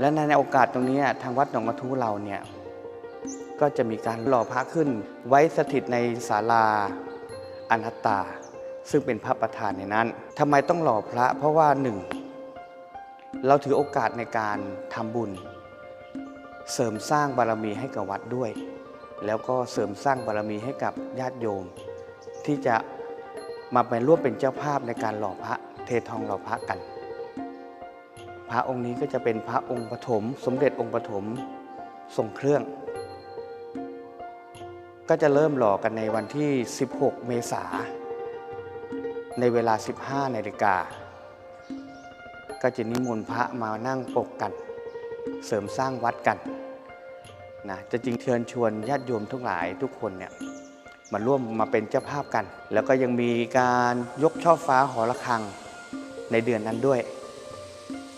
และในโอกาสตรงนี้ทางวัดหนองกระทูเราเนี่ยก็จะมีการหล่อพระขึ้นไว้สถิตในศาลาอนัตตา ซึ่งเป็นพระประธานในนั้นทำไมต้องหล่อพระเพราะว่าหนึ่งเราถือโอกาสในการทำบุญ เสริมสร้างบารมีให้กับวัดด้วย แล้วก็เสริมสร้างบารมีให้กับญาติโยม ที่จะมาเป็นร่วมเป็นเจ้าภาพในการหล่อพระเททองหล่อพระกัน พระองค์นี้ก็จะเป็นพระองค์ปฐมสมเด็จองค์ปฐมทรงเครื่อง ก็จะเริ่มหล่อกันในวันที่ 16 เมษาในเวลา 15นาฬิกา ก็จะนิมนต์พระมานั่งปกกัน เสริมสร้างวัดกันนะจะจริงเชิญชวนญาติโยมทุกหลายทุกคนเนี่ยมาร่วมมาเป็นเจ้าภาพกัน แล้วก็ยังมีการยกช่อฟ้าหอระฆังในเดือนนั้นด้วย